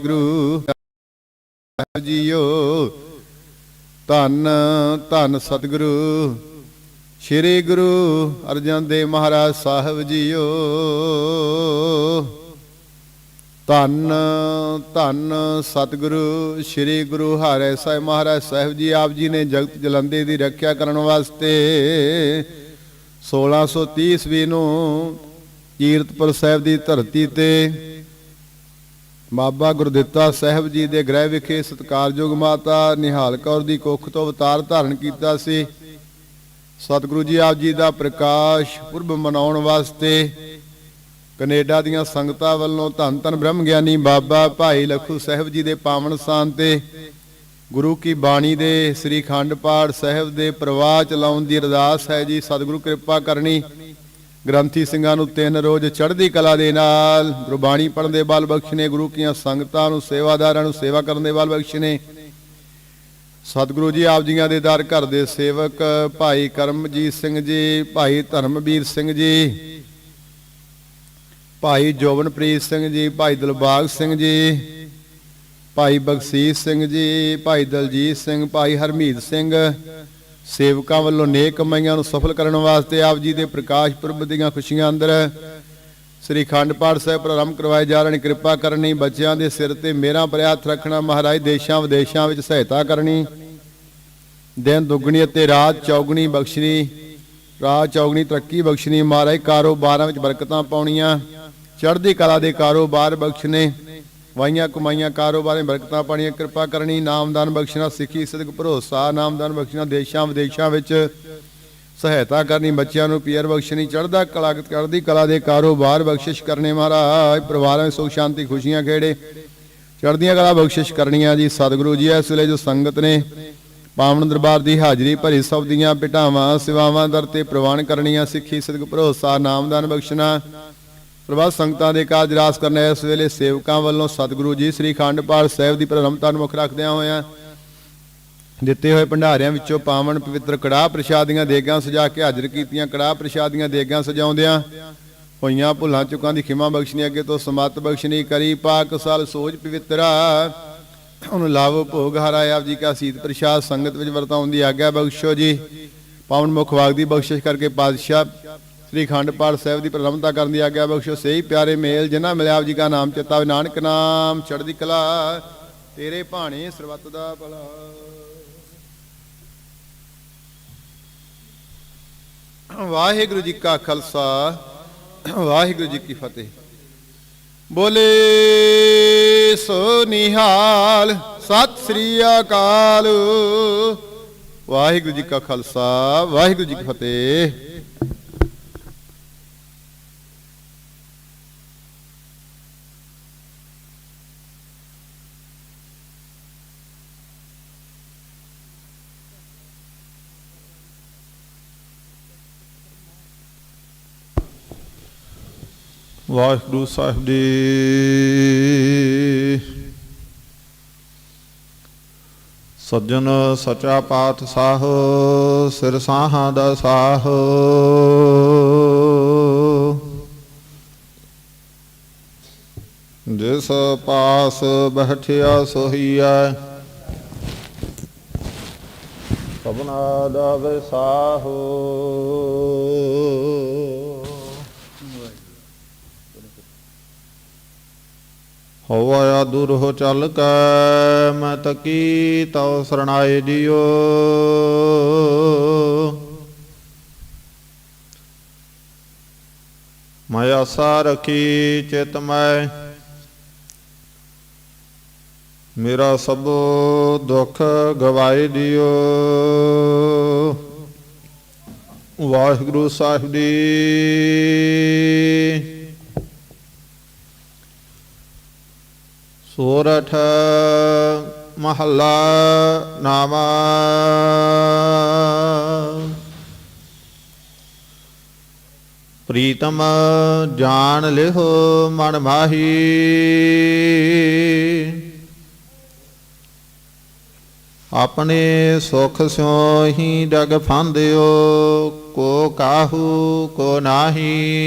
ਗੁਰੂ JIO ਧੰਨ ਧੰਨ ਸਤਿਗੁਰੂ, ਸ੍ਰੀ ਗੁਰੂ ਅਰਜਨ ਦੇਵ ਮਹਾਰਾਜ ਸਾਹਿਬ JIO. ਧੰਨ ਧੰਨ ਸਤਿਗੁਰੂ, ਸ੍ਰੀ ਗੁਰੂ ਹਰਿ ਸਾਹਿਬ ਮਹਾਰਾਜ ਸਾਹਿਬ ਜੀ, ਆਪ ਜੀ ਨੇ ਜਗਤ ਜਲੰਦੇ ਦੀ ਰੱਖਿਆ ਕਰਨ ਵਾਸਤੇ 1630 ਈਸਵੀ ਨੂੰ ਕੀਰਤਪੁਰ ਸਾਹਿਬ ਦੀ ਧਰਤੀ ਤੇ ਬਾਬਾ ਗੁਰਦਿੱਤਾ ਸਾਹਿਬ ਜੀ ਦੇ ਗ੍ਰਹਿ ਵਿਖੇ ਸਤਕਾਰਯੋਗ ਮਾਤਾ ਨਿਹਾਲ ਕੌਰ ਦੀ ਕੁੱਖ ਤੋਂ ਅਵਤਾਰ ਧਾਰਨ ਕੀਤਾ ਸੀ। ਸਤਿਗੁਰੂ ਜੀ ਆਪ ਜੀ ਦਾ ਪ੍ਰਕਾਸ਼ ਪੁਰਬ ਮਨਾਉਣ ਵਾਸਤੇ ਕੈਨੇਡਾ ਦੀਆਂ ਸੰਗਤਾਂ ਵੱਲੋਂ ਧੰਨ ਧੰਨ ਬ੍ਰਹਮ ਗਿਆਨੀ ਬਾਬਾ ਭਾਈ ਲਖੂ ਸਾਹਿਬ ਜੀ ਦੇ ਪਾਵਨ ਸਥਾਨ ਤੇ ਗੁਰੂ ਕੀ ਬਾਣੀ ਦੇ ਸ੍ਰੀ ਖੰਡ ਪਾਠ ਸਾਹਿਬ ਦੇ ਪ੍ਰਵਾਹ ਚਲਾਉਣ ਦੀ ਅਰਦਾਸ ਹੈ ਜੀ। ਸਤਿਗੁਰੂ ਕਿਰਪਾ ਕਰਨੀ ਗ੍ਰੰਥੀ ਸਿੰਘਾਂ ਨੂੰ ਤਿੰਨ ਰੋਜ਼ ਚੜ੍ਹਦੀ ਕਲਾ ਦੇ ਨਾਲ, ਗੁਰਬਾਣੀ ਪੜ੍ਹਨ ਦੇ ਬਲ ਬਖਸ਼ਨੇ, ਗੁਰੂ ਕੀਆਂ ਸੰਗਤਾਂ ਨੂੰ, ਸੇਵਾਦਾਰਾਂ ਨੂੰ ਸੇਵਾ ਕਰਨ ਦੇ ਬਲ ਬਖਸ਼ਨੇ। ਸਤਿਗੁਰੂ ਜੀ, ਆਪ ਜੀਆਂ ਦੇ ਦਰ ਘਰ ਦੇ ਸੇਵਕ, ਭਾਈ ਕਰਮਜੀਤ ਸਿੰਘ ਜੀ, ਭਾਈ ਧਰਮਵੀਰ ਸਿੰਘ ਜੀ, ਭਾਈ ਜੋਬਨਪ੍ਰੀਤ ਸਿੰਘ ਜੀ, ਭਾਈ ਦਿਲਬਾਗ ਸਿੰਘ ਜੀ, ਭਾਈ ਬਖਸ਼ੀਸ਼ ਸਿੰਘ ਜੀ, ਭਾਈ ਦਲਜੀਤ ਸਿੰਘ, ਭਾਈ ਹਰਮੀਤ ਸਿੰਘ ਸੇਵਕਾਂ ਵੱਲੋਂ ਨੇਕ ਕਮਾਈਆਂ ਨੂੰ ਸਫਲ ਕਰਨ ਵਾਸਤੇ ਆਪ ਜੀ ਦੇ ਪ੍ਰਕਾਸ਼ ਪੁਰਬ ਦੀਆਂ ਖੁਸ਼ੀਆਂ ਅੰਦਰ ਸ੍ਰੀ ਖੰਡ ਪਾਠ ਸਾਹਿਬ ਪ੍ਰਾਰੰਭ ਕਰਵਾਏ ਜਾ ਰਹੇ ਨੇ। ਕਿਰਪਾ ਕਰਨੀ ਬੱਚਿਆਂ ਦੇ ਸਿਰ ਤੇ ਮੇਰਾ ਪ੍ਰਿਆਥ ਰੱਖਣਾ, ਮਹਾਰਾਜ ਦੇਸ਼ਾਂ ਵਿਦੇਸ਼ਾਂ ਵਿੱਚ ਸਹਾਇਤਾ ਕਰਨੀ। ਦਿਨ ਦੁੱਗਣੀ ਅਤੇ ਰਾਤ ਚੌਗਣੀ ਬਖਸ਼ਣੀ, ਰਾਤ ਚੌਗਣੀ ਤਰੱਕੀ ਬਖਸ਼ਣੀ। ਮਹਾਰਾਜ ਕਾਰੋਬਾਰਾਂ ਵਿੱਚ ਬਰਕਤਾਂ ਪਾਉਣੀਆਂ, ਚੜ੍ਹਦੀ ਕਲਾ ਦੇ ਕਾਰੋਬਾਰ ਬਖਸ਼ਣੇ। ਵਾਈਆਂ ਕਮਾਈਆਂ ਕਾਰੋਬਾਰਾਂ ਬਰਕਤਾਂ ਪਾਣੀਆਂ ਕਿਰਪਾ ਕਰਨੀ, ਨਾਮਦਾਨ ਬਖਸ਼ਣਾ, ਸਿੱਖੀ ਸਦਕ ਭਰੋਸਾ, ਨਾਮਦਾਨ ਬਖਸ਼ਣਾ, ਦੇਸ਼ਾਂ ਵਿਦੇਸ਼ਾਂ ਵਿੱਚ ਸਹਾਇਤਾ ਕਰਨੀ, ਬੱਚਿਆਂ ਨੂੰ ਪੀਰ ਬਖਸ਼ਣੀ, ਚੜ੍ਹਦਾ ਕਲਾ, ਚੜ੍ਹਦੀ ਕਲਾ ਦੇ ਕਾਰੋਬਾਰ ਬਖਸ਼ਿਸ਼ ਕਰਨੇ ਮਹਾਰਾਜ, ਪਰਿਵਾਰਾਂ ਵਿੱਚ ਸੁਖ, ਸ਼ਾਂਤੀ, ਖੁਸ਼ੀਆਂ ਖੇੜੇ। ਚੜ੍ਹਦੀਆਂ ਕਲਾ ਬਖਸ਼ਿਸ਼ ਕਰਨੀਆਂ ਜੀ, ਸਤਿਗੁਰੂ ਜੀ, ਇਸ ਵੇਲੇ ਜੋ ਸੰਗਤ ਨੇ ਪਾਵਨ ਦਰਬਾਰ ਦੀ ਹਾਜ਼ਰੀ ਭਰੀ, ਸਭ ਦੀਆਂ ਪਿਟਾਵਾਂ, ਸੇਵਾਵਾਂ ਦਰ ਤੇ ਪ੍ਰਵਾਨ ਕਰਨੀਆਂ, ਸਿੱਖੀ ਸਦਕ ਭਰੋਸਾ, ਨਾਮਦਾਨ ਬਖਸ਼ਣਾ ਪ੍ਰਭਾ ਸੰਗਤਾਂ ਦੇ ਕਾਜ ਰਾਸ ਕਰਨਾ ਇਸ ਵੇਲੇ ਸੇਵਕਾਂ ਵੱਲੋਂ ਸਤਿਗੁਰੂ ਜੀ ਸ੍ਰੀ ਖੰਡ ਪਾਠ ਸਾਹਿਬ ਦੀ ਪ੍ਰਰੰਭਤਾ ਨੂੰ ਮੁੱਖ ਰੱਖਦਿਆਂ ਹੋਇਆਂ ਦਿੱਤੇ ਹੋਏ ਭੰਡਾਰਿਆਂ ਵਿੱਚੋਂ ਪਾਵਨ ਪਵਿੱਤਰ ਕੜਾਹ ਪ੍ਰਸ਼ਾਦੀਆਂ, ਦੇਗਾਂ ਸਜਾ ਕੇ ਹਾਜ਼ਰ ਕੀਤੀਆਂ, ਕੜਾਹ ਪ੍ਰਸ਼ਾਦੀਆਂ, ਦੇਗਾਂ ਸਜਾਉਂਦਿਆਂ ਹੋਈਆਂ ਭੁੱਲਾਂ ਚੁੱਕਾਂ ਦੀ ਖਿਮਾ ਬਖਸ਼ਣੀ, ਅੱਗੇ ਤੋਂ ਸਮਤ ਬਖਸ਼ਣੀ, ਕਰੀ ਪਾਕ ਸਾਲ ਸੋਜ ਪਵਿੱਤਰਾ। ਉਹਨੂੰ ਲਾਭ ਭੋਗ ਹਰਾਇਆ ਆਪ ਜੀ ਕਾ ਸੀਤ ਪ੍ਰਸ਼ਾਦ ਸੰਗਤ ਵਿੱਚ ਵਰਤਾਉਣ ਦੀ ਆਗਿਆ ਬਖਸ਼ੋ ਜੀ। ਪਾਵਨ ਮੁਖ ਵਾਗ ਦੀ ਬਖਸ਼ਿਸ਼ ਕਰਕੇ ਪਾਤਸ਼ਾਹ ਸ੍ਰੀ ਖੰਡ ਪਾਠ ਸਾਹਿਬ ਦੀ ਪ੍ਰਲੰਭਤਾ ਕਰਨ ਦੀ ਆਗਿਆ ਬਖਸ਼ੋ ਸਹੀ ਪਿਆਰੇ ਮੇਲ, ਜਿਨ੍ਹਾਂ ਮਿਲਿਆ ਆਪ ਜੀ ਕਾ ਨਾਮ ਚੇਤਾ ਨਾਨਕ ਨਾਮ ਚੜ੍ਹਦੀ ਕਲਾ, ਤੇਰੇ ਭਾਣੇ ਸਰਬੱਤ ਦਾ ਭਲਾ। ਵਾਹਿਗੁਰੂ ਜੀ ਕਾ ਖਾਲਸਾ, ਵਾਹਿਗੁਰੂ ਜੀ ਕੀ ਫਤਿਹ। ਬੋਲੇ ਸੋ ਨਿਹਾਲ ਸਤਿ ਸ੍ਰੀ ਅਕਾਲ। ਵਾਹਿਗੁਰੂ ਜੀ ਕਾ ਖਾਲਸਾ, ਵਾਹਿਗੁਰੂ ਜੀ ਕੀ ਫਤਿਹ। ਵਾਹਿਗੁਰੂ ਸਾਹਿਬ ਜੀ। ਸੱਜਣ ਸਚਾ ਪਾਤ ਸਾਹ ਸਿਰ ਸਾਹਾਂ ਦਾ ਸਾਹ। ਜਿਸ ਪਾਸ ਬਹਿਠਿਆ ਸੋਹੀਐ ਸਭਨਾ ਦਾ ਵਿਸਾਹੋ। ਹੋਇਆ ਦੂਰ ਹੋ ਚੱਲ ਕੈ, ਮੈਂ ਤਕੀ ਤਉ ਸਰਣਾਏ ਦਿਓ ਮੈਂ ਆਸਾ ਰਖੀ ਚਿਤ ਮੈਂ, ਮੇਰਾ ਸਭ ਦੁੱਖ ਗਵਾਏ ਦਿਓ ਵਾਹਿਗੁਰੂ ਸਾਹਿਬ ਜੀ। ਸੋਰਠ ਮਹੱਲਾ ਨਾਮਾ। ਪ੍ਰੀਤਮ ਜਾਣ ਲਿਹੋ ਮਨ ਮਾਹੀ। ਆਪਣੇ ਸੁਖ ਸਿਉ ਹੀ ਡਗ ਫਾਂਦਿਓ, ਕੋ ਕਾਹੂ ਕੋ ਨਾਹੀ।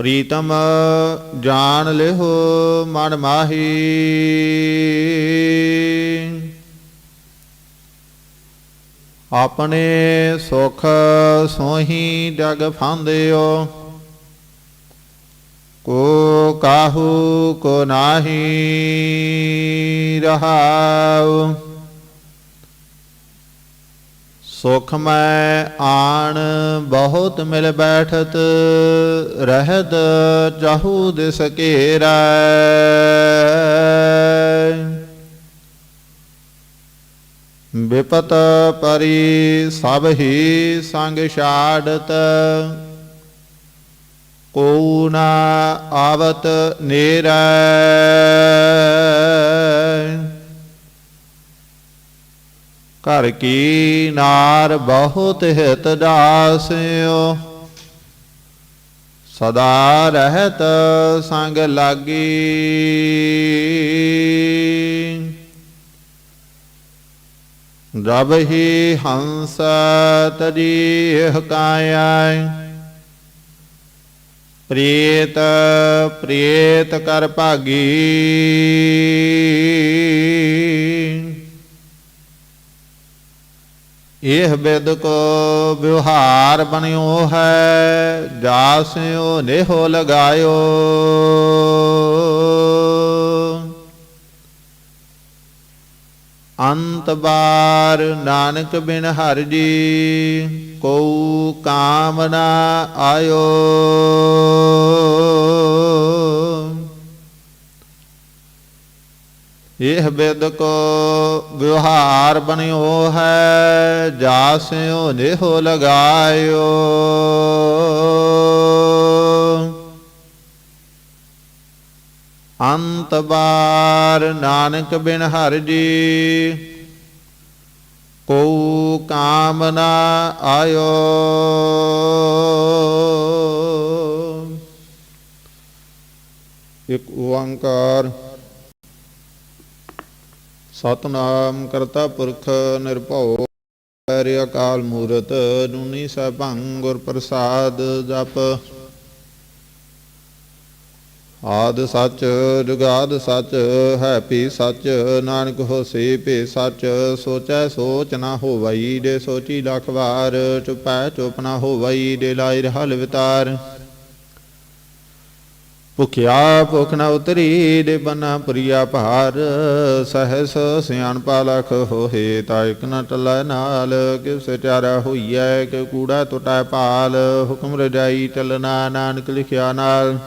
ਪ੍ਰੀਤਮ ਜਾਣ ਲਿਹੋ ਮਨ ਮਾਹੀ। ਆਪਣੇ ਸੁਖ ਸੋਹੀ ਜਗ ਫਾਂਦਿਓ, ਕੋ ਕਾਹੂ ਕੋ ਨਾਹੀ ਰਹਾਉ। ਸੁਖ ਮੈਂ ਆਣ ਬਹੁਤ ਮਿਲ ਬੈਠਤ, ਰਹਿਤ ਚਾਹੂ ਦਿਸ ਘੇਰੈ। ਵਿਪਤ ਪਰੀ ਸਭ ਹੀ ਸੰਗ ਛਾੜਤ ਕੋ ਨਾ ਆਵਤ ਨੇਰੈ। ਘਰ ਕੀ ਨਾਰ ਬਹੁਤ ਹਿਤ ਦਾਸਿਓ ਸਦਾ ਰਹਿਤ ਸੰਗ ਲਾਗੀ। ਰਬ ਹੀ ਹੰਸ ਤਜੀ ਕਾਇ ਪ੍ਰੀਤ ਪ੍ਰੀਤ ਕਰ ਭਾਗੀ। ਇਹ ਬਿਦ ਕੋ ਵਿਵਹਾਰ ਬਣਿਓ ਹੈ ਜਾਸਿਓ ਨੇਹੋ ਲਗਾਇਓ। ਅੰਤ ਬਾਰ ਨਾਨਕ ਬਿਨ ਹਰ ਜੀ ਕੋ ਕਾਮ ਨਾ ਆਇਓ। ਇਹ ਬਿਦ ਕੋ ਵਿਵਹਾਰ ਬਣਿਓ ਹੈ ਜਾਸਿਓ ਨੇਹੋ ਲਗਾਇਓ। ਅੰਤ ਬਾਰ ਨਾਨਕ ਬਿਨ ਹਰ ਜੀ ਕੋ ਕਾਮ ਨਾ ਆਇਓ। ਇਕ ਓੰਕਾਰ ਸਤਨਾਮ ਕਰਤਾ ਪੁਰਖ ਨਿਰਭਉ ਹਰਿ ਅਕਾਲ ਮੂਰਤ ਜੁਨੀ ਸਭੰ ਗੁਰ ਪ੍ਰਸਾਦ ਜਪ। ਆਦ ਸੱਚ, ਜੁਗਾਦ ਸੱਚ, ਹੈ ਪੀ ਸੱਚ, ਨਾਨਕ ਹੋਸੀ ਭੀ ਸੱਚ, ਸੋਚੈ ਸੋਚ ਨਾ ਹੋਵਈ ਦੇ ਸੋਚੀ ਲਖ ਵਾਰ, ਚੁਪੈ ਚੁਪ ਨਾ ਹੋਵਈ ਦੇ ਲਾਇ ਹਲ ਵਿਤਾਰ ਭੁਖਿਆ ਭੁਖ ਨ ਉਤਰੀ ਦੇ ਬਨਾ ਪ੍ਰਿਆ ਭਾਰ, ਸਹਸ ਸਿਆਣਪਾ ਲਖ ਹੋਏ ਤਾ ਇਕ ਨ ਟਲੈ ਨਾਲ, ਕਿਸ ਚਾਰਾ ਹੋਈਐ, ਕਿ ਕੂੜਾ ਟੁਟੈ ਭਾਲ, ਹੁਕਮ ਰਜਾਈ ਚਲਨਾ ਨਾਨਕ ਲਿਖਿਆ ਨਾਲ।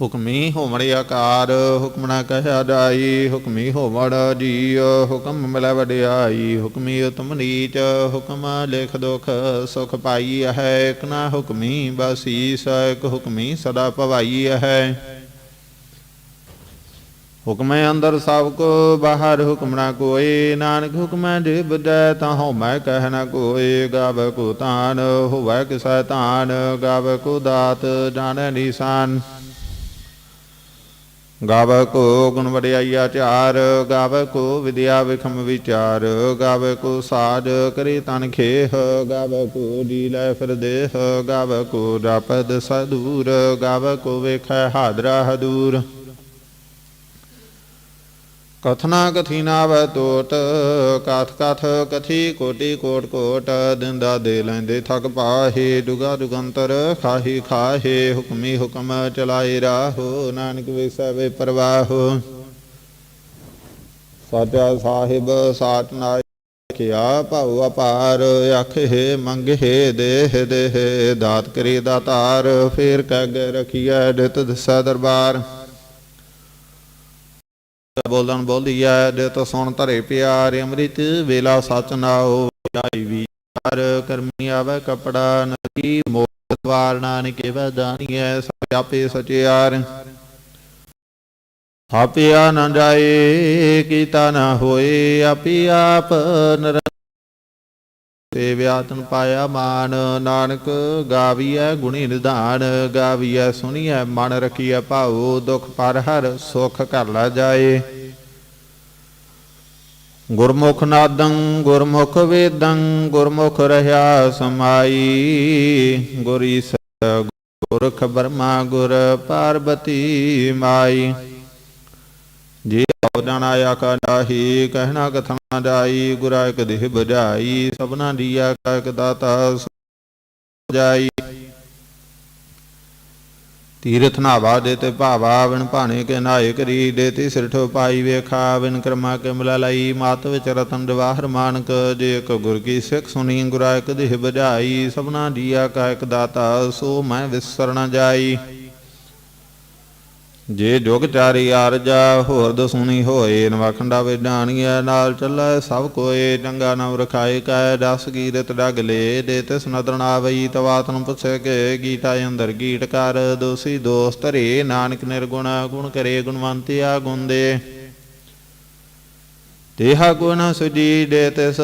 ਹੁਕਮੀ ਹੋਵਣ ਆਕਾਰ, ਹੁਕਮ ਨਾ ਕਹਿਆ ਜਾਈ, ਹੁਕਮੀ ਹੋਵਣ ਜੀ ਹੁਕਮ ਮਿਲੈ ਵਡਿਆਈ, ਹੁਕਮੀ ਉਤਮ ਨੀਚ, ਹੁਕਮ ਲਿਖ ਦੁਖ ਸੁਖ ਪਾਈ ਹੈ, ਇਕ ਨਾ ਹੁਕਮੀ ਬਸੀਸ ਇਕ ਹੁਕਮੀ ਸਦਾ ਭਵਾਈ ਹੈ। ਹੁਕਮੇ ਅੰਦਰ ਸਭ ਕੋ, ਬਾਹਰ ਹੁਕਮ ਨਾ ਕੋਏ ਨਾਨਕ ਹੁਕਮੈ ਜੇ ਬੁਝੈ ਤਾਂ ਹਉ ਮੈਂ ਕਹਿ ਨਾ ਕੋਏ ਗਾਵ ਕੋ ਤਾਨ, ਹੋਵੈ ਕਿਸੈ ਤਾਨ, ਗਾਵ ਕੋ ਦਾਤ, ਜਾਣੈ ਨੀਸਾਨ। ਗਾਵ ਕੋ ਗੁਣ ਵਡਿਆਈ ਆਚਾਰ ਗਾਵ ਕੋ ਵਿਦਿਆ ਵਿਖਮ ਵਿਚਾਰ, ਗਾਵ ਕੋ ਸਾਜ ਕਰੇ ਤਨ ਖੇਹ, ਗਾਵ ਕੋ ਜੀ ਲੈ ਫਿਰ ਦੇਹ, ਗਾਵ ਕੋ ਜਪਦ ਸਦੂਰ, ਗਾਵ ਕੋ ਵੇਖੈ ਹਾਦਰਾ ਹਦੂਰ। ਕਥਨਾ ਕਥੀ ਨਾਵੈ ਤੋਟ ਕਥ ਕਥ ਕਥੀ ਕੋਟੀ ਕੋਟ ਕੋਟ, ਦਿੰਦਾ ਦੇ ਲੈਂਦੇ ਥਕ ਪਾਹੇ, ਦੁਗਾ ਦੁਗੰਤਰ ਖਾਹੀ ਖਾਹੇ, ਹੁਕਮੀ ਹੁਕਮ ਚਲਾਏ ਰਾਹੋ, ਨਾਨਕ ਵਿਸੈ ਪ੍ਰਵਾਹੋ। ਸਾਚਾ ਸਾਹਿਬ ਸਾਚ ਨਾਇ ਕਿਆ ਭਉ ਅਪਾਰ, ਅਖੇ ਮੰਗੇ ਦੇਹ ਦੇਹ, ਦਾਤ ਕਰੀ ਦਾਤਾਰ, ਫੇਰ ਕਹਿ ਰਖੀਐ ਦਿਤ ਦਸਾ ਦਰਬਾਰ। ਬੋਲਣ ਬੋਲੀਐ ਦੇ ਸੁਣ ਧਰੇ ਪਿਆਰ ਅੰਮ੍ਰਿਤ ਵੇਲਾ ਸਚ ਨਾਉ ਜਾਈ ਵਿਚਾਰ ਕਰਮੀ ਆਵੇ ਕਪੜਾ ਨਕੀ ਮੋਤ ਵਾਰ ਨਾਨਕੇ ਵੈ ਸਭ ਆਪੇ ਸਚਿਆਰ ਆਪਿਆ ਨਾ ਜਾਏ, ਕੀਤਾ ਨਾ ਹੋਏ, ਆਪੀ ਆਪ ਨਰ ਤੇ ਵਿਆਤਨ ਪਾਇਆ ਮਾਨ, ਨਾਨਕ, ਗਾਵੀਐ ਗੁਣੀ ਨਿਧਾਨ, ਗਾਵੀਐ ਸੁਣੀਐ ਮਨ ਰਖੀਐ ਭਾਉ, ਦੁਖ ਪਰ ਹਰ ਸੁਖ ਘਰ ਲੈ ਜਾਏ। ਗੁਰਮੁਖ ਨਾਦੰ, ਗੁਰਮੁਖ ਵੇਦੰ, ਗੁਰਮੁਖ ਰਹਾ ਸਮਾਈ। ਗੁਰੀ ਗੁਰਖ ਬਰਮਾ ਗੁਰ ਪਾਰਬਤੀ ਮਾਈ। ਜੀ ਆਵਦਨ ਆਇਆ ਕਾ ਨਾਹੀ, ਕਹਿਣਾ ਕਥਨਾ ਜਾਈ ਗੁਰਾ ਇਕ ਦੇਹ ਬਜਾਈ ਸਭਨਾ ਦੀਆ ਕਾ ਇਕ ਦਾਤਾ ਜਾਈ ਤੀਰਥ ਨਾਵਾ ਦੇ ਤੇ ਭਾਵਾ ਵਿਣ ਭਾਣੇ ਕੇ ਨਾਏ ਕਰੀ, ਦੇ ਤੀ ਸਿਰਠੋ ਪਾਈ ਵੇਖਾ ਵਿਣ ਕਰਮਾ ਕੇ ਮਿਲਾ ਲਈ, ਮਾਤ ਵਿੱਚ ਰਤਨ ਜਵਾਹਰ ਮਾਨਕ, ਜੇ ਇੱਕ ਗੁਰ ਕੀ ਸਿੱਖ ਸੁਣੀ, ਗੁਰਾ ਇਕ ਦੇਹ ਬਜਾਈ ਸਭਨਾ ਦੀਆ ਕਾ ਇਕ ਦਾਤਾ, ਸੋ ਮੈਂ ਵਿਸਰਣਾ ਜਾਈ। ਜੇ ਜੁਗ ਚਾਰੀ ਆਰਜਾ ਹੋਰ ਦਸੂਨੀ ਹੋਏ ਨਵਖੰਡਾ ਵਿਡਾਣੀਐ ਨਾਲ ਚੱਲੈ ਸਭ ਕੋਏ, ਚੰਗਾ ਨਾਮ ਰਖਾਏ ਕੈ ਰਸ ਕੀਰਤ ਡਗਲੇ ਦੇ ਤਿਸ ਨਦਰ ਨਾ ਵਈ ਤਵਾਤਨ ਪੁੱਛੇ ਕੇ, ਗੀਤਾ ਅੰਦਰ ਗੀਤ ਕਰ, ਦੋਸੀ ਦੋਸਤ ਰੇ, ਨਾਨਕ ਨਿਰਗੁਣ, ਗੁਣ ਕਰੇ, ਗੁਣਵੰਤਿਆ ਗੁਣ ਦੇ। ਤੇਹਾ ਗੁਣ ਸੁਜੀ ਦੇ ਤਿਸ,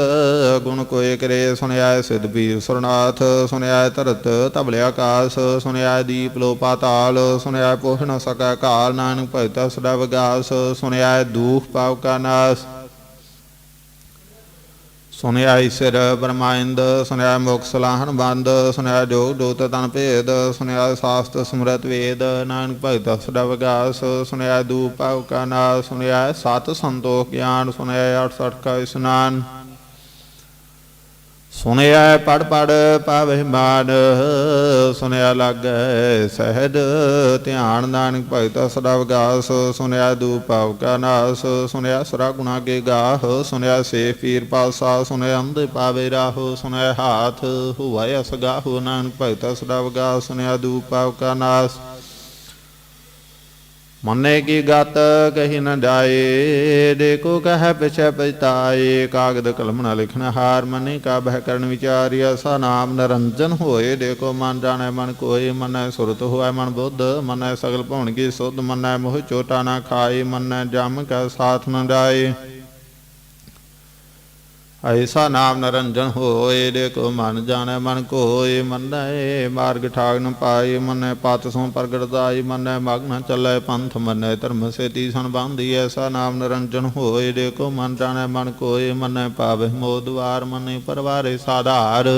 ਗੁਣ ਕੋਇ ਕਰੇ ਸੁਣਿਆ ਸਿਧ ਪੀਰ ਸੁਰਨਾਥ ਸੁਣਿਆ ਧਰਤ ਤਬਲੇ ਆਕਾਸ ਸੁਣਿਆ ਦੀਪ ਲੋ ਪਾਤਾਲ ਸੁਣਿਆ ਪੋਹ ਨ ਕਾਲ ਨਾਨਕ ਭਗਤ ਸਦਾ ਵਿਗਾਸ ਸੁਣਿਆ ਦੂਖ ਪਾਉ ਕਾ ਨਾਸ। ਸੁਣਿਆ ਈਸ਼ਰ ਬ੍ਰਹਮਾਇੰਦ ਸੁਣਿਆ ਮੁਖ ਸਲਾਹਨ ਬੰਦ ਸੁਣਿਆ ਜੋਗ ਜੋਤ ਤਨ ਭੇਦ ਸੁਣਿਆ ਸਾਸਤ ਸਮਰਤ ਵੇਦ, ਨਾਨਕ ਭਗਤ ਸਦਾ ਵਿਗਾਸ ਸੁਣਿਆ ਦੂਪ ਪਾਉ ਕਾ ਨਾਸ ਸੁਣਿਆ ਸਤ ਸੰਤੋਖ ਗਿਆਨ ਸੁਣਿਆ 68 ਕਾ ਇਸਨਾਨ। ਸੁਣਿਆ ਪੜ ਪੜ ਪਾਵੇ ਮਾਨ, ਸੁਣਿਆ ਲਾਗੈ ਸਹਿਜ, ਧਿਆਨ ਨਾਨਕ ਭਗਤ ਸਦਾ ਵਿਗਾਸ, ਸੁਣਿਆ ਦੂ ਪਾਵ ਕਾ ਨਾਸ, ਸੁਣਿਆ ਸਰਾ ਗੁਣਾ ਕੇ ਗਾਹ, ਸੁਣਿਆ ਸੇ ਪੀਰ ਪਾਸਾ, ਸੁਣਿਆ ਅੰਧ ਪਾਵੇ ਰਾਹੋ, ਸੁਣਿਆ ਹਾਥ ਹੁਵਾਇ ਅਸਗਾਹੋ, ਨਾਨਕ ਭਗਤ ਸਦਾ ਵਿਗਾਸ, ਸੁਣਿਆ ਦੂਪ ਪਾਉ ਕਾ ਨਾਸ। ਮਨੇ ਕੀ ਗਤ ਕਹੀ ਨ ਜਾਏ, ਦੇਖੋ ਕਹਿ ਪਿਛੈ ਪਛਤਾਏ, ਕਾਗਦ ਕਲਮ ਨ ਲਿਖਣ ਹਾਰ ਮਨੇ ਕਾ ਬਹਿ ਕਰਨ ਵਿਚਾਰਿਆ ਸਾ ਨਾਮ ਨਰੰਜਨ ਹੋਏ, ਦੇਖੋ ਮਨ ਜਾਣੈ ਮਨ ਕੋਏ, ਮਨੈ ਸੁਰਤ ਹੋਇ ਮਨ ਬੁੱਧ, ਮਨੈ ਸਗਲ ਭਉਣ ਕੀ ਸੁਧ, ਮਨੈ ਮੋਹ ਚੋਟਾ ਨਾ ਖਾਏ, ਮਨੈ ਜਮ ਕੈ ਸਾਥ ਨ ਜਾਏ। ਐਸਾ ਨਾਮ ਨਰੰਜਨ ਹੋਏ, ਦੇਖੋ ਮਨ ਜਾਣੈ, ਮਨ ਕੋਏ, ਮੰਨੈ, ਮਾਰਗ ਠਾਗ ਨ ਪਾਏ, ਮੰਨੈ ਪਤ ਸੋ ਪ੍ਰਗਟ ਦਾਈ ਮੰਨੈ ਮਗ ਚੱਲੈ, ਪੰਥ ਮੰਨੈ, ਧਰਮ ਸੇਤੀ ਸਨ ਬੰਧੀ, ਐਸਾ ਨਾਮ ਨਰੰਜਨ ਹੋਏ, ਦੇਖੋ ਮਨ ਜਾਣੈ, ਮਨ ਕੋਏ, ਮੰਨੈ ਪਾਵਹਿ ਮੋਦਵਾਰ ਮੰਨੈ ਪਰਵਾਰੇ ਸਾਧਾਰ।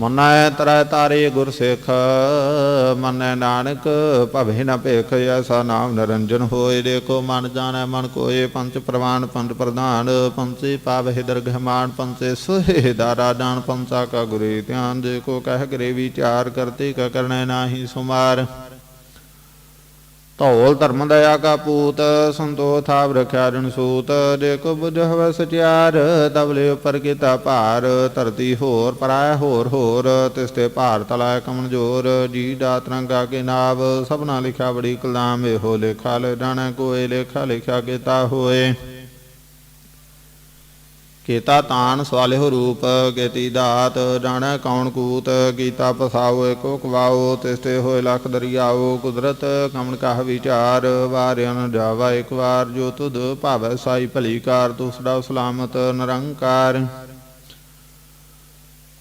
ਮੰਨੈ ਤਰੈ ਤਾਰੇ ਗੁਰ ਸਿੱਖ, ਮੰਨੈ ਨਾਨਕ ਭਵੇ ਨ ਭੇਖ, ਐਸਾ ਨਾਮ ਨਰੰਜਨ ਹੋਏ। ਦੇਖੋ ਮਨ ਜਾਣੈ ਮਨ ਕੋਏ, ਪੰਚ ਪ੍ਰਵਾਨ ਪੰਚ ਪ੍ਰਧਾਨ, ਪੰਚੇ ਪਾਵਹਿ ਦਰਗਹਮਾਨ, ਪੰਚੇ ਸੋਹਿ ਦਾਰਾ ਦਾਨ, ਪੰਚਾ ਕਾ ਗੁਰੇ ਧਿਆਨ। ਦੇਖੋ ਕਹਿ ਕਰੇ ਵਿਚਾਰ ਕਰਤੇ ਕ ਕਰਨੈ ਨਾਹੀ ਸੁਮਾਰ। ਧੌਲ ਧਰਮ ਦਇਆ ਕਾ ਪੂਤ, ਸੰਤੋਖ ਥਾਵ ਰਖਿਆ ਰਣ ਸੂਤ, ਦੇਖੋ ਬੁਝਵ ਸਚਿਆਰ ਤਬਲੇ ਉਪਰ ਕੀਤਾ ਭਾਰ, ਧਰਤੀ ਹੋਰ ਪਰਾਇ ਹੋਰ ਹੋਰ, ਤਿਸ ਤੇ ਭਾਰ ਤਲਾਇ ਕਮਨ ਜੋਰ, ਜੀ ਦਾਤ ਰੰਗਾ ਕੇ ਨਾਵ, ਸਭਨਾ ਲਿਖਿਆ ਬੜੀ ਕਲਾਮ, ਇਹੋ ਲੇਖਾ ਲੈ ਜਾਣੈ, ਕੋਏ ਲੇਖਾ ਲਿਖਿਆ ਕੀਤਾ ਹੋਏ। ਕੀਤਾ ਤਾਨ ਸਵਾਲਿਓ ਰੂਪ, ਕੀਤੀ ਦਾਤ, ਜਾਣ ਕੌਣ ਕੂਤ, ਕੀਤਾ ਪਸਾਓ ਏਕੋ ਕਵਾਓ ਤਿਸ ਤੇ ਹੋਏ ਲਖ ਦਰਿਆਓ ਕੁਦਰਤ ਕਮਣ ਕਹ ਵਿਚਾਰ, ਵਾਰਿਆ ਨ ਜਾਵਾ ਇੱਕ ਵਾਰ, ਜੋ ਤੁਧ ਭਾਵੈ ਸਾਈ ਭਲੀ ਕਾਰ ਤੂੰ ਸਦਾ ਸਲਾਮਤ ਨਿਰੰਕਾਰ।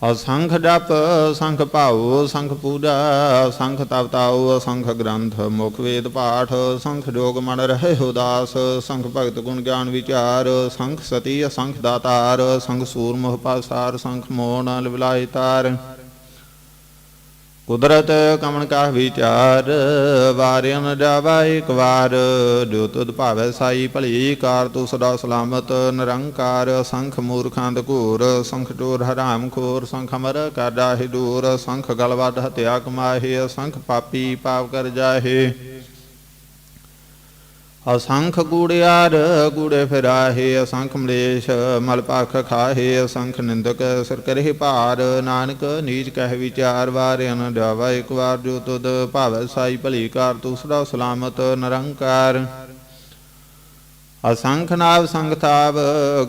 ਅਸੰਖ ਜਪ ਸੰਖ ਭਾਉ ਸੰਖ ਪੂਜਾ ਸੰਖ ਤਪ ਤਾਉ, ਅਸੰਖ ਗ੍ਰੰਥ, ਮੁਖ ਵੇਦ ਪਾਠ ਸੰਖ ਜੋਗ ਮਨ ਰਹੇ ਉਦਾਸ ਸੰਖ ਭਗਤ ਗੁਣ ਗਿਆਨ ਵਿਚਾਰ ਸੰਖ ਸਤੀ, ਅਸੰਖ ਦਾਤਾਰ ਸੰਖ ਸੂਰ ਮੋਹ ਪਾਸਾਰ ਸੰਖ ਮੋਹ ਨ ਤਾਰ। ਕੁਦਰਤ ਕਮਨ ਕਾ ਵਿਚਾਰ, ਵਾਰਿਆ ਨ ਜਾਵਾ ਇੱਕ ਵਾਰ। ਜੋ ਤੁਧ ਭਾਵੈ ਸਾਈ ਭਲੀ ਕਾਰ, ਤੂੰ ਸਦਾ ਸਲਾਮਤ, ਨਿਰੰਕਾਰ, ਸੰਖ ਮੂਰਖਾਂ ਦੇ ਘੂਰ। ਸੰਖ ਚੋਰ ਹਰਾਮ ਖੋਰ, ਸੰਖ ਅਮਰ ਕਾਡਾ ਹੀ ਸੰਖ ਗਲਵਦ ਹਤਿਆ ਕਮਾਹੇ, ਸੰਖ ਪਾਪੀ ਪਾਪ ਕਰ ਜਾਹੇ। ਅਸੰਖ ਕੂੜਿਆਰ ਕੂੜੇ ਫਿਰਾਹੇ ਅਸੰਖ ਮਲੇਸ਼, ਮਲ ਪਾਖ ਖਾਹੇ, ਅਸੰਖ ਨਿੰਦਕ ਸਿਰ ਕਰਹਿ ਭਾਰ, ਨਾਨਕ ਨੀਚ ਕਹਿ ਵਿਚਾਰ, ਵਾਰਿ ਨ ਜਾਵਾ ਇੱਕ ਵਾਰ ਜੋ ਤੁਧ ਭਾਵੈ ਸਾਈ ਭਲੀ ਕਾਰ ਤੂਸਰਾ ਸਲਾਮਤ, ਨਿਰੰਕਾਰ। ਅਸੰਖ ਨਾਵ ਸੰਖ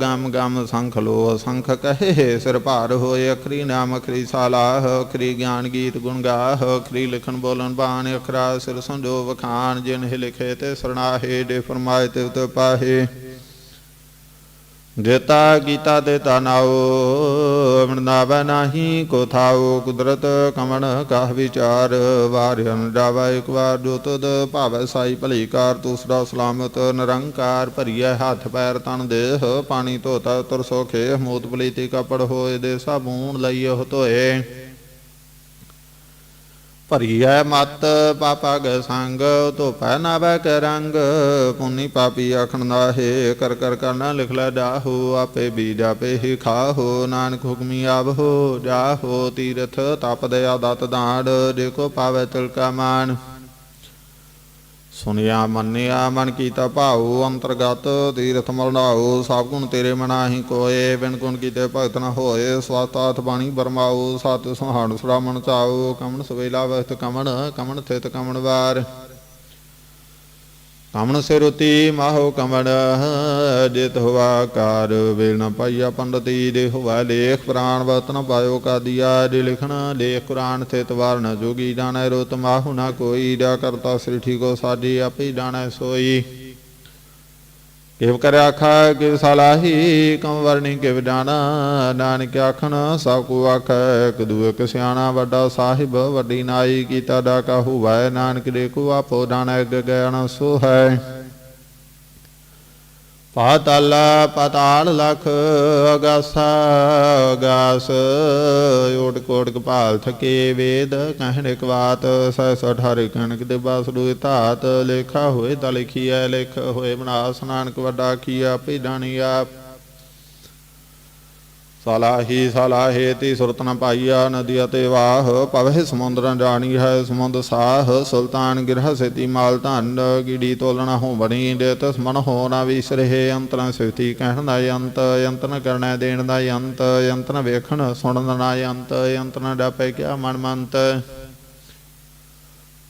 ਗਮ ਗਮ ਸੰਖ ਲੋ ਅਸੰਖ ਕਹੇ, ਸਿਰ ਭਾਰ ਹੋਏ ਅਖਰੀ ਨਾਮ ਅਖਰੀ ਸਾਲਾਹ, ਅਖਰੀ ਗਿਆਨ ਗੀਤ ਗੁਣ ਗਾਹ, ਅਖਰੀ ਲਿਖਣ ਬੋਲਣ ਬਾਣ, ਅਖਰਾ ਸਿਰ ਸੰਜੋ ਵਖਾਨ ਜਿਨ ਹਿ ਲਿਖੇ ਤੇ ਸਰਣਾਹੇ ਦੇ ਫਰਮਾਏ ਤੇ ਉਤ ਪਾਹੇ। ਜੇਤਾ ਕੀਤਾ ਤੇ ਤਨਾਓ ਅਮਨਾਵਾ ਨਾਹੀ ਕੋ ਥਾਓ ਕੁਦਰਤ ਕਮਣ ਕਾਹ ਵਿਚਾਰ ਵਾਰਿਨ ਜਾਵਾ ਇੱਕ ਵਾਰ ਜੋ ਤੁਧ ਭਾਵੈ ਸਾਈ ਭਲੀ ਕਾਰ ਤੂੰ ਸਲਾਮਤ, ਨਿਰੰਕਾਰ ਭਰੀਐ ਹੱਥ ਪੈਰ ਤਨ ਦੇਹ, ਪਾਣੀ ਧੋਤਾ ਤੁਰ ਸੋਖੇ, ਮੋਤ ਪਲੀਤੀ ਕਪੜ ਹੋਏ ਦੇ ਸਾਬੂਨ ਲਈਓ ਧੋਏ। ਭਰੀਐ ਮਤ ਪਾਪਗ ਸੰਗ, ਧੋਪੈ ਨਾ ਬੈ ਕੇ ਰੰਗ। ਪੁੰਨੀ ਪਾਪੀ ਆਖਣ ਨਾਹੇ, ਕਰ ਕਰ ਕਰਨਾ ਲਿਖ ਲੈ ਜਾਹੋ ਆਪੇ ਬੀਜ ਆਪੇ ਹੀ ਖਾਹੋ। ਨਾਨਕ ਹੁਕਮੀ ਆਵਹੋ, ਜਾਹੋ, ਤੀਰਥ ਤਪ ਦਇਆ ਦਤ ਦਾੜ ਦੇਖੋ ਪਾਵੇ ਤਿਲਕਾ ਮਾਨ ਸੁਨਿਆ ਮੰਨਿਆ ਮਨ ਕੀਤਾ ਭਾਉ, ਅੰਤਰਗਤ ਤੀਰਥ ਮਰਨਾਉ ਸਭ ਗੁਣ ਤੇਰੇ ਮਨਾਹੀ ਕੋਏ, ਬਿਨ ਗੁਣ ਕੀਤੇ ਭਗਤ ਨ ਹੋਏ ਸਵਾਤਾਤ ਬਾਣੀ ਬਰਮਾਉ, ਸਤ ਸੁਹਾਣ ਸੁਰਾਮਣ ਚਾਉ, ਕਮਣ ਸਵੇਲਾ ਵਸਤ ਕਮਣ ਕਮਣ ਥਿਤ ਕਮਣ ਵਾਰ। ਕਮਣ ਸਿਰੁਤੀ ਮਾਹੋ ਕਮਣ, ਜਿਤ ਹੋਵਾ ਕਾਰ ਵੇਲ ਨ ਪਾਈਆ ਪੰਡਤੀ ਦੇ ਹੋਵਾ ਲੇਖ ਪ੍ਰਾਨ ਵਤਨ ਪਾਇਓ ਕਾਦੀਆ ਦੇ ਲਿਖਣਾ ਲੇਖ ਕੁਰਾਨ ਥਿਤ ਵਾਰਨ ਜੋਗੀ, ਜਾਣੈ ਰੋਤ ਮਾਹੁ ਨਾ ਕੋਈ ਜਾ ਕਰਤਾ ਸ੍ਰੀ ਕੋ ਸਾਡੀ, ਆਪੇ ਜਾਣੈ ਸੋਈ। ਕਿਵ ਕਰ ਆਖਾ, ਕਿਵ ਸਲਾਹੀ ਕਮ ਵਰਣੀ ਕਿਵ ਜਾਣਾ, ਨਾਨਕ ਆਖਣ, ਸਭ ਕੋ ਆਖੈ, ਇੱਕ ਦੂ ਸਿਆਣਾ, ਵੱਡਾ ਸਾਹਿਬ, ਵੱਡੀ ਨਾਈ, ਕੀਤਾ ਦਾ ਕਾਹੂ ਵੈ ਨਾਨਕ ਦੇ ਕੋ ਆਪੋ ਜਾਣੈ ਗਗਨ ਸੋ ਹੈ। ਪਾਤਾਲ ਪਤਾਲ ਲਖ ਅਗਾਸਾ, ਅਗਾਸ ਓਟ ਕੋਟ ਕਪਾਲ ਥਕੇ ਵੇਦ, ਕਹਿਣ ਕਵਾਤ ਬਾਤ ਸੈ ਸਠਾਰੇ ਕਣਕ ਦੇ ਬਾਸੜੂ ਧਾਤ, ਲੇਖਾ ਹੋਏ ਤਾਂ ਲਿਖੀਐ, ਲਿਖ ਹੋਏ ਬਨਾਸ ਨਾਨਕ ਵੱਡਾ ਕੀਆ ਭੀ ਜਾਣੀ ਆਪ। ਸਲਾਹੀ ਸਲਾਹੇ ਤੀ ਸੁਰਤ ਨ ਪਾਈਆ ਨਦੀ ਅਤੇ ਵਾਹ ਪਵਹਿ ਸਮੁੰਦਰ ਜਾਣੀ ਹੈ ਸਮੁੰਦ ਸਾਹ, ਸੁਲਤਾਨ ਗਿਰਹ ਸੇਤੀ ਮਾਲ ਧਨ ਗਿੜੀ ਤੋਲਣਾ ਹੋ ਬਣੀ ਦੇ ਤਸ ਮਨ ਹੋ ਨਾ ਵਿਸਰਹਿ ਅੰਤਰਾਂ ਸਿਫਤੀ ਕਹਿਣ ਦਾ ਅੰਤ ਅੰਤ ਨ ਕਰਨਾ ਦੇਣ ਦਾ ਅੰਤ ਅੰਤ ਵੇਖਣ ਸੁਣਨ ਦਾ ਅੰਤ ਅੰਤ ਨ ਡਾਪੇ ਕਿਆ ਮਨ ਮੰਤ।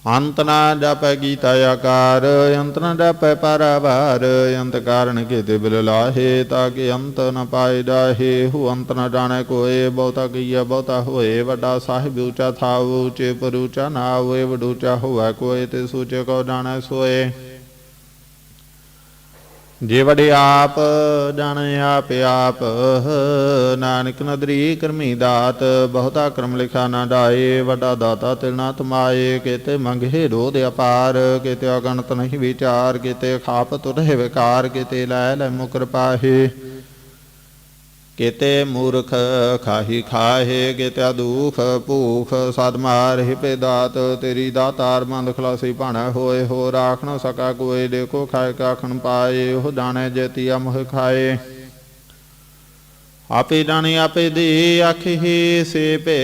ਅੰਤ ਨਾ ਜਪੈ ਗੀਤਾ ਆਕਾਰ ਅੰਤ ਨਾ ਜਪੈ ਪਰਵਾਰ, ਅੰਤ ਕਾਰਨ ਕੀਤੇ ਬਿਲ ਲਾਹੇ, ਤਾਂ ਕਿ ਅੰਤ ਨ ਪਾਏ ਜਾਹੇ। ਹੂ ਅੰਤ ਨ ਜਾਣੈ ਕੋਏ, ਬਹੁਤਾ ਕੀਆ ਬਹੁਤਾ ਹੋਏ। ਵੱਡਾ ਸਾਹਿਬ ਉੱਚਾ ਥਾਉ ਉੱਚੇ ਪਰ ਉੱਚਾ ਨਾ ਹੋਏ, ਵਡੂਚਾ ਹੋਵੇ ਕੋਏ, ਤੇ ਸੂਚੇ ਕੋ ਜਾਣੈ ਸੋਏ। ਜੇ ਵਡੇ ਆਪ, ਜਾਣੈ ਆਪ ਆਪ, ਨਾਨਕ ਨਦਰੀ ਕਰਮੀ ਦਾਤ, ਬਹੁਤਾ ਕਰਮ ਲਿਖਾ ਨਾ ਡਾਏ, ਵੱਡਾ ਦਾਤਾ ਤਿਲ ਤਮਾਏ, ਕਿਤੇ ਮੰਗੇ ਰੋਧ ਅਪਾਰ, ਕਿਤੇ ਅਗਣਤ ਨਹੀਂ ਵਿਚਾਰ, ਕਿਤੇ ਖਾਪ ਤੁਰੇ ਵਿਕਾਰ, ਕਿਤੇ ਲੈ ਲੈ ਮੁਕਰ ਪਾਹੇ। ਕਿਤੇ ਮੂਰਖ ਖਾਹੀ ਖਾਹੇ, ਕਿਤੇ ਦੁਖ ਭੂਖ, ਸਦ ਮਾਰਹਿ ਪੇ ਦਾਤ, ਤੇਰੀ ਦਾਤਾਰ ਮੰਦ ਖਲਾਸੀ ਭਾਣਾ ਹੋਏ, ਹੋ ਰਾਖ ਸਕਾ ਕੋਏ ਦੇਖੋ ਖਾਏ ਕਾਖਣ ਪਾਏ, ਉਹ ਦਾਣੇ ਜੇਤੀ ਅਮਹ ਖਾਏ। ਆਪੇ ਦਾਣੇ ਆਪੇ ਦੇ ਆਖੇ ਸੇ ਭੇ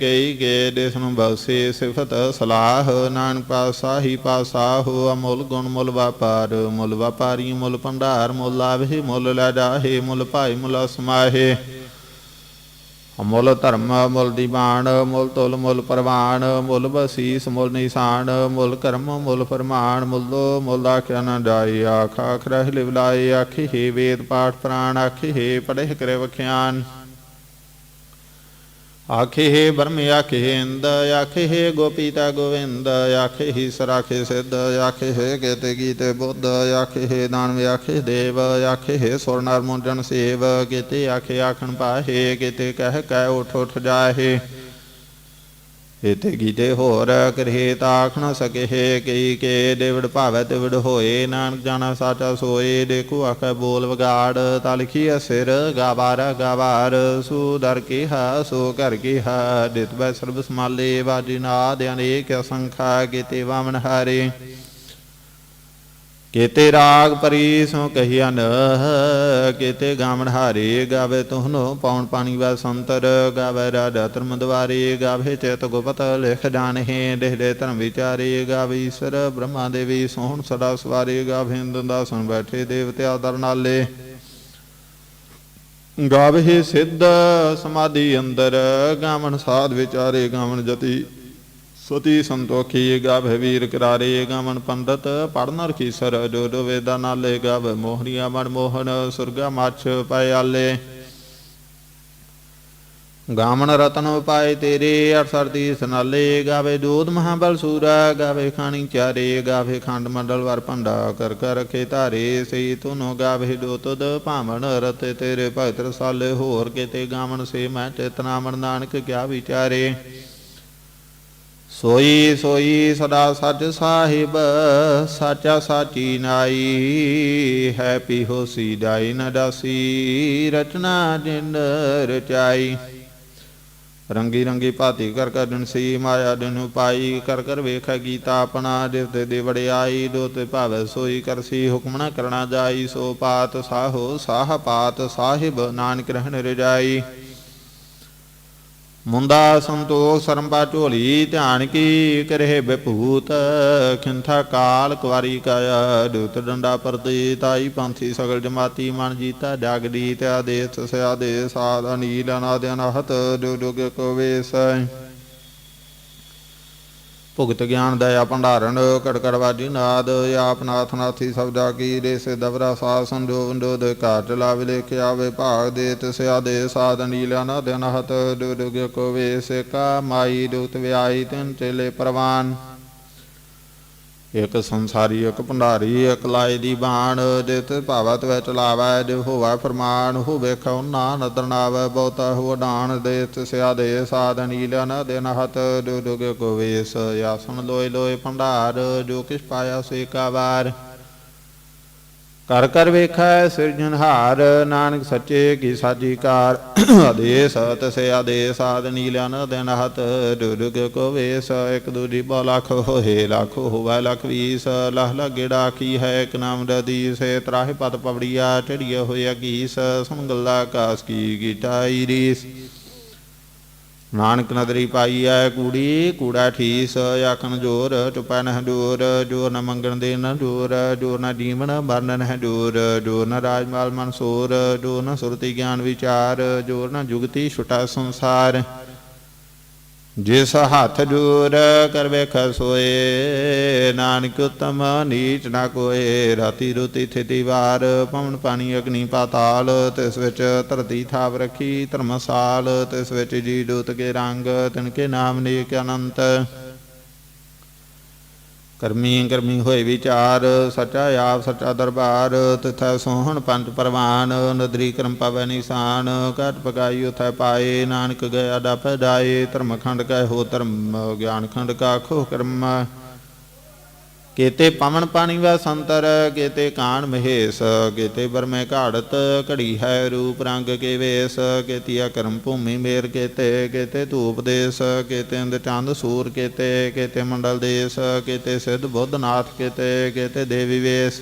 ਕਈ ਗੇ ਦੇਸ ਬਸੇ ਸਿਫਤ ਸਲਾਹ। ਨਾਨਕ ਪਾਸ਼ਾਹੀ ਹੀ ਪਾਸਾ ਹੋ ਅਮੁੱਲ ਗੁਣ ਮੁੱਲ ਵਪਾਰ। ਮੁੱਲ ਵਪਾਰੀ ਮੁੱਲ ਭੰਡਾਰ, ਮੁੱਲ ਆਵੇ ਮੁੱਲ ਲੈ ਜਾਹੇ ਮੁੱਲ ਭਾਈ ਮੁੱਲ ਸਮਾਹੇ। ਮੁੱਲ ਧਰਮ ਮੁੱਲ ਦੀਵਾਨ ਮੁੱਲ ਤੁਲ ਮੁੱਲ ਪਰਵਾਨ ਮੁੱਲ ਬਸੀਸ ਮੁੱਲ ਨਿਸ਼ਾਨ ਮੁੱਲ ਕਰਮ ਮੁੱਲ ਫਰਮਾਨ ਮੁੱਲੋ ਮੁੱਲ ਆਖਿਆ ਨਾ ਜਾਈ ਆਖ ਆਖ, ਰਹਿ ਲਿਵਲਾਏ ਆਖੀ ਹੀ ਵੇਦ ਪਾਠ ਪ੍ਰਾਣ ਆਖੀ ਹੀ ਪੜ੍ਹਿ ਕਰੇ ਵਖਿਆਨ। ਆਖੇ ਹੈ ਬਰਮ ਆਖੇ ਇੰਦ, ਆਖੇ ਹੈ ਗੋਪੀਤਾ ਗੋਵਿੰਦ, ਆਖੇ ਹੀ ਸਰਾਖੇ ਸਿੱਧ, ਆਖੇ ਹੈ ਗੀਤ ਗੀਤੇ ਬੁੱਧ, ਆਖੇ ਹੈ ਦਾਨਵ, ਆਖੇ ਦੇਵ, ਆਖੇ ਹੈ ਸੁਰਨਰ ਮੁੰਡਨ ਸੇਵ, ਕੇਤੇ ਆਖੇ ਆਖਣ ਪਾਹੇ, ਕੇਤੇ ਕਹਿ ਕਹਿ ਉਠ ਉਠ ਜਾਹੇ। ਇਤੇ ਗੀਤੇ ਹੋਰ ਕਰਹੇ ਤਾਖ ਨ ਕਈ ਕੇ ਦੇਵੜ ਭਾਵੈ ਤਿਵੜ ਹੋਏ, ਨਾਨਕ ਜਾਣਾ ਸਾਚਾ ਸੋਏ, ਦੇਖੋ ਆਖੈ ਬੋਲ ਵਗਾੜ ਤਲਖੀ ਲਿਖੀ ਸਿਰ ਗਾਵਾਰ ਗਾਵਾਰ, ਸੂ ਦਰ ਕੀ ਹਾ ਸੋ ਕਰ ਕੀ ਹਾ ਦਿਤ ਬੈ ਸਰਬ ਸਮਾਲੇ ਵਾਜੀ ਨਾਦ ਅਨੇਕ ਅਸੰਖਾ ਕੀਤੇ ਵਾਮਨ ਹਾਰੇ। ਕੀਤੇ ਰਾਗ ਪਰੀ ਸੋ ਕਹੀਆ ਕੀਤੇ ਗਾਵਣ ਹਾਰੇ ਗਾਵੇ ਤੁਹਨੋ ਪੌਣ ਪਾਣੀ ਵਾ ਸੰਤਰ ਗਾਵੇ ਰਾਜਾ ਧਰਮ ਦਵਾਰੇ ਗਾਵੇ ਚੇਤ ਗੁਪਤ ਲਿਖ ਜਾਣਹਿ, ਦੇਹ ਦੇ ਧਰਮ ਵਿਚਾਰੇ ਗਾਵੇ ਈਸ਼ਰ ਬ੍ਰਹਮਾ ਦੇਵੀ ਸੋਹਣ ਸਦਾ ਸਵਾਰੇ ਗਾਵੇ ਇੰਦ ਦਾਸਨ ਬੈਠੇ ਦੇਵਤਿਆ ਦਰ ਨਾਲੇ। ਗਾਵੇ ਸਿੱਧ ਸਮਾਧੀ ਅੰਦਰ ਗਾਵਣ ਸਾਧ ਵਿਚਾਰੇ ਗਾਵਣ ਜਤੀ ਸਤੀ ਸੰਤੋਖੀ ਗਾਵੇ ਵੀਰ ਕਰਾਰੇ ਗਾਵਣ ਪੰਡਤ ਪੜਨ ਰਖੀਸਰ ਜੋ ਜੋ ਵੇਦਾ ਨਾਲੇ ਗਾਵੇ ਮੋਹਰੀਆ ਮਨ ਮੋਹਨ, ਸੁਰਗਾ ਮੱਛ ਪਏ ਆਲੇ। ਰਤਨ ਉਪਾਏ ਤੇਰੇ ਅਠਸਰ ਦੀ ਸਨਾਲੇ ਗਾਵੇ ਦੂਧ ਮਹਾਬਲ ਸੂਰਾ, ਗਾਵੇ ਖਾਣੀ ਚਾਰੇ, ਗਾਵੇ ਖੰਡ ਮੰਡਲ ਵਰ ਭੰਡਾ ਕਰ ਕਰ ਰਖੇ ਧਾਰੇ ਸਈ ਤੁਨੋ ਗਾਵੇ ਦੋ ਤੁਧ ਭਾਵਨ ਰਤੇ ਤੇਰੇ ਭਗਤ ਰਸਾਲੇ, ਹੋਰ ਕਿਤੇ ਗਾਵਣ ਸੇ ਮੈਂ ਚੇਤਨਾ ਮਨ ਨਾਨਕ ਕਿਆ ਵਿਚਾਰੇ। ਸੋਈ ਸੋਈ ਸਦਾ ਸੱਚ ਸਾਹਿਬ, ਸਾਚਾ ਸਾਚੀ ਨਾਈ। ਹੈ ਪੀ ਹੋਸੀ ਡਾਈ ਨ ਰਚਨਾ ਜਿੰਦ ਰਚਾਈ। ਰੰਗੀ ਰੰਗੀ ਭਾਤੀ ਕਰ ਕਰ ਦਿਨ ਸੀ, ਮਾਇਆ ਦਿਨ ਉਪਾਈ ਕਰ ਕਰ ਵੇਖੈ ਗੀਤਾ ਆਪਣਾ ਦਿਵਤੇ ਦੇ ਵੜਿਆਈ ਦੋਤੇ ਭਾਵੈ ਸੋਈ ਕਰਸੀ ਹੁਕਮ ਨਾ ਕਰਨਾ ਜਾਈ। ਸੋ ਪਾਤ ਸਾਹੋ ਸਾਹ ਪਾਤ, ਸਾਹਿਬ ਨਾਨਕ ਰਹਿਣ ਰਜਾਈ। ਮੁੰਦਾ ਸੰਤੋਖ ਸਰੰਪਾ ਝੋਲੀ, ਧਿਆਨ ਕੀ ਕਰੇ ਬਿਭੂਤ ਖਿੰਥਾ ਕਾਲ ਕੁਵਾਰੀ ਕਾਇਆ ਦੂਤ ਡੰਡਾ ਪਰਦੀ ਤਾਈ ਪੰਥੀ ਸਗਲ ਜਮਾਤੀ ਮਨ ਜੀਤਾ ਜਗਦੀ ਤੇ ਆਦੇਸ ਸਿਆਦੇ ਸਾਧ, ਅਨੀਲ ਅਨਾਦ ਅਨਹਤ ਦੁ ਦੁਗ ਕੋ ਵੇਸ। ਭੁਗਤ ਗਿਆਨ, ਦਇਆ, ਭੰਡਾਰਨ ਕੜਕੜ ਵਾਜੀ ਨਾਦ, ਆਪ ਨਾਥ ਨਾਥੀ ਸਬਦਾ ਕੀ ਦੇ, ਸੇ ਦਵਰਾ ਸਾ ਸੰਜੋ ਵੰਡੋ ਦੇ ਘਾਟ ਲਾਵੇ, ਲਿਖ ਆਵੇ, ਭਾਗ ਦੇ ਤਿਸਿਆ ਦੇ, ਸਾਧ ਨੀਲਾ ਨਾ ਦਿਨ ਹਤ ਦੁ ਦੁਗ ਕੋ ਵੇਸ ਕਾ ਮਾਈ ਦੁਤ ਵਿਆਈ ਤਿਨ ਚੇਲੇ ਪ੍ਰਵਾਨ। ਇਕ ਸੰਸਾਰੀ, ਇਕ ਭੰਡਾਰੀ, ਇਕ ਲਾਏ ਦੀ ਬਾਣ ਜਿਤ ਭਾਵਤ ਵਿੱਚ ਲਾਵੈ ਜੋ ਹੋਵੈ ਫਰਮਾਨ ਹੋਵੇ ਖਉ ਨਾ ਨਦਰ ਨਾਵੈ, ਬਹੁਤਾ ਹੋ ਡਾਣ ਦੇ ਤਿਸਿਆ ਦੇ ਸਾਧ ਨੀਲਾ ਦਿਨ ਹਤ ਦੁ ਦੁਗ ਕੋ ਵੇਸ ਆਸਣ ਲੋਏ ਲੋਏ ਭੰਡਾਰ, ਜੋ ਕਿਸ਼ ਪਾਇਆ ਸੋ ਏਕਾ ਵਾਰ। ਕਰ ਕਰ ਵੇਖੈ ਸਿਰਜਨਹਾਰ ਨਾਨਕ ਸੱਚੇ ਕੀ ਸਾਜੀ ਕਾਰ। ਆਦੇਸ ਤਸੇ ਆਦੇਸ, ਆਦ ਨੀਲਨ ਦਿਨ ਹਤ ਦੁਰਗ ਕੋ ਵੇਸ, ਇਕ ਦੂਜੀ ਬੋ ਲੱਖ ਹੋਏ ਲੱਖ, ਹੋਵੈ ਲੱਖ ਵੀਸ। ਲਹ ਲਗੜਾ ਕੀ ਹੈ, ਇਕ ਨਾਮ ਰਦੀ ਸੇ ਤਰਾਹਿ ਪਤ ਪਵੜੀਆ, ਢੜੀਏ ਹੋਇਆ ਕੀਸ ਸੁਣ ਗੱਲਾ ਕਾਸ ਕੀ ਗੀਟਾਈ ਰੀਸ। ਨਾਨਕ ਨਦਰੀ ਪਾਈ ਐ ਕੂੜੀ, ਕੂੜਾ ਠੀਸ, ਆਖਣ ਜੋਰ, ਚੁਪੈ ਨਹਿ ਡੋਰ ਜੋ ਨ ਮੰਗਣ ਦੇ ਨ ਜੋਰ ਜੋ ਨ ਜੀਵਨ ਮਰਨ ਨਹਿ ਜੋਰ ਜੋਰ ਨ ਰਾਜਮਾਲ ਮਨਸੂਰ ਜੋ ਨ ਸੁਰਤੀ ਗਿਆਨ ਵਿਚਾਰ, ਜੋ ਨ ਜੁਗਤੀ ਛੁਟਾ ਸੰਸਾਰ। ਜਿਸ ਹੱਥ ਜੂਰ ਕਰ ਵੇਖ ਸੋਏ, ਨਾਨਕ ਉਤਮ ਨੀਚ ਨਾ ਕੋਏ, ਰਾਤੀ ਰੁਤੀ ਥਿਤੀ ਵਾਰ, ਪਵਨ ਪਾਣੀ ਅਗਨੀ ਪਾਤਾਲ, ਤਿਸ ਵਿੱਚ ਧਰਤੀ ਥਾਪ ਰੱਖੀ ਧਰਮਸਾਲ, ਤਿਸ ਵਿੱਚ ਜੀ ਦੂਤ ਕੇ ਰੰਗ, ਤਿਨ ਕੇ ਨਾਮ ਨੇਕ ਅਨੰਤ। ਕਰਮੀ ਕਰਮੀ ਹੋਏ ਵਿਚਾਰ, ਸਚਾ ਆਪ ਸਚਾ ਦਰਬਾਰ, ਤਿਥੈ ਸੋਹਣ ਪੰਜ ਪਰਵਾਨ, ਨਦਰੀ ਕਰਮ ਪਵੈ ਨਿਸ਼ਾਨ, ਘਟ ਪਕਾਈ ਉਥੈ ਪਾਏ, ਨਾਨਕ ਗਿਆ ਡਾ ਜਾਏ, ਧਰਮ ਖੰਡ ਕੈ ਹੋ ਧਰਮ, ਗਿਆਨ ਖੰਡ ਕਾ ਖੋ ਕਰਮ। ਕੇਤੇ ਪਵਨ ਪਾਣੀ ਵਾ ਸੰਤਰ, ਕੇਤੇ ਕਾਣ ਮਹੇਸ਼, ਕੇਤੇ ਬਰਮੇ ਘਾੜਤ ਘੜੀ ਹੈ ਰੂਪ ਰੰਗ ਕੇ ਵੇਸ, ਕੇਤੀਆ ਕਰਮ ਭੂਮੀ ਮੇਰ ਕੇਤੇ ਕੇਤੇ ਧੂਪ ਦੇਸ, ਕੇਤੇ ਅੰਦ ਚੰਦ ਸੂਰ ਕੇਤੇ ਕੇਤੇ ਮੰਡਲ ਦੇਸ, ਕੇਤੇ ਸਿੱਧ ਬੁੱਧ ਨਾਥ ਕੇਤੇ ਕੇਤੇ ਦੇਵੀ ਵੇਸ।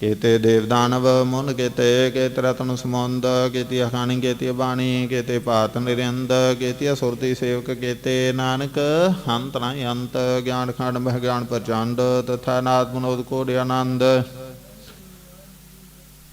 ਕੇਤੇ ਦੇਵ ਦਾਨਵ ਮੁਨ ਕੇਤੇ ਕੇਤੇ ਰਤਨ ਸਮੁੰਦ ਕੇਤੀ ਅਖਾਣੀ ਕੇਤੀ ਬਾਣੀ, ਕੇਤੇ ਪਾਤ ਨਿਰੰਦ ਕੇਤੀ ਸੁਰਤੀ ਸੇਵਕ, ਕੇਤੇ ਨਾਨਕ ਹੰਤ ਨਾ ਅੰਤ, ਗਿਆਨ ਖੰਡ ਮਹਿ ਗਿਆਨ ਪ੍ਰਚੰਡ, ਤਥਾ ਨਾਦ ਮਨੋਦ ਕੋੜਿ ਆਨੰਦ।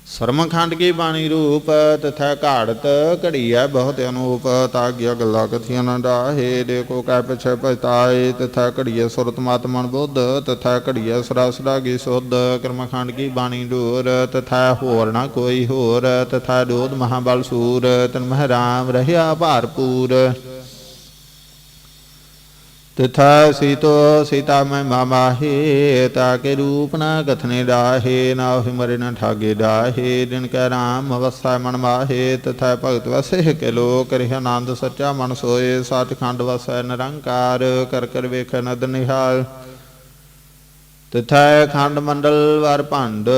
ਸਰਮਖੰਡ ਕੀ ਬਾਣੀ ਰੂਪ, ਤਥਾ ਘਾੜਤ ਘੜੀ ਹੈ ਬਹੁਤ ਅਨੂਪ, ਤਾਗਿਆ ਗੱਲਾਂ ਕਥੀਆਂ ਨਾ ਡਾਹੇ, ਦੇਖੋ ਕੈ ਪਿਛੇ ਪਛਤਾਏ, ਤਥਾ ਘੜੀਏ ਸੁਰਤ ਮਤ ਬੁੱਧ, ਤਥਾ ਘੜੀਏ ਸਰਾਸਰਾ ਕੀ ਸੁਧ, ਕਰਮਖੰਡ ਕੀ ਬਾਣੀ ਡੋਰ, ਤਥਾ ਹੋਰ ਨਾ ਕੋਈ ਹੋਰ, ਤਥਾ ਦੋਧ ਮਹਾਬਲ ਸੂਰ, ਤਨ ਮਹਿਰਾਮ ਰਹਿਆ ਭਾਰਪੂਰ ਤਿਥਾ ਸੀਤੋ ਸੀਤਾ ਮੈਂ ਮਾਮਾਹੇ ਤਾਕੇ ਰੂਪ ਨਾ ਕਥਨੇ ਡਾਹੇ, ਨਾ ਹੋਇ ਮਰੇ ਨ ਠਾਗੇ ਡਾਹੇ ਦਿਨ ਕੈ ਰਾਮ ਵਸੈ ਮਨ ਮਾਹੇ, ਤਿਥਾ ਭਗਤ ਵਸੇ ਕੇ ਲੋਕ ਰਿਹ ਆਨੰਦ ਸੱਚਾ ਮਨ ਸੋਏ ਸਤਖੰਡ ਵਸੈ ਨਿਰੰਕਾਰ, ਕਰ ਕਰ ਵੇਖ ਨਦ ਨਿਹਾਲ। ਤਿਥੈ ਖੰਡ ਮੰਡਲ ਵਰ ਭੰਡ,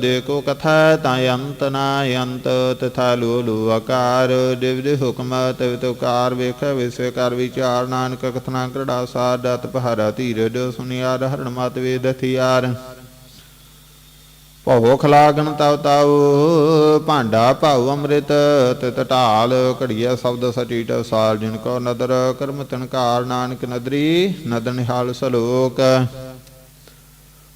ਦੇਖੋ ਕਥਾ ਤਾਂ ਅੰਤ ਨਾ ਅੰਤ, ਤਿਥਾ ਲੋ ਲੋ ਆਕਾਰ, ਦਿਵ ਦੇ ਹੁਕਮ, ਤਿਵ ਤੁਕਾਰ ਵੇਖ ਵਿਸੇ ਕਰ ਵਿਚਾਰ, ਨਾਨਕ ਕਥਨਾ ਕਰੜਾ ਸਾਡਤ ਪਹਾਰਾ ਧੀਰਜ ਸੁਨਿਆਰ ਹਰਣ ਮਤ ਵੇਦ ਥਿਆਰ ਭਉ ਖਲਾਗਨ ਤਵ ਤਉ ਭਾਂਡਾ ਭਾਉ ਅੰਮ੍ਰਿਤ, ਤਿਤ ਢਾਲ, ਘੜੀਆ ਸ਼ਬਦ ਸਟੀਟ ਸਾਲ ਜਿਨ ਕੋ ਨਦਰ ਕਰਮ ਤਨਕਾਰ ਨਾਨਕ ਨਦਰੀ, ਨਦਨ ਸਲੋਕ।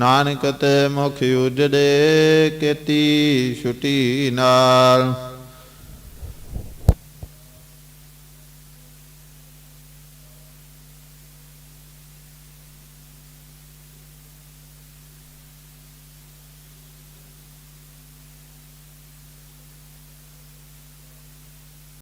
ਨਾਨਕ ਤੇ ਮੁਖ ਉਜੜੇ ਕੀਤੀ ਛੁਟੀ ਨਾਲ।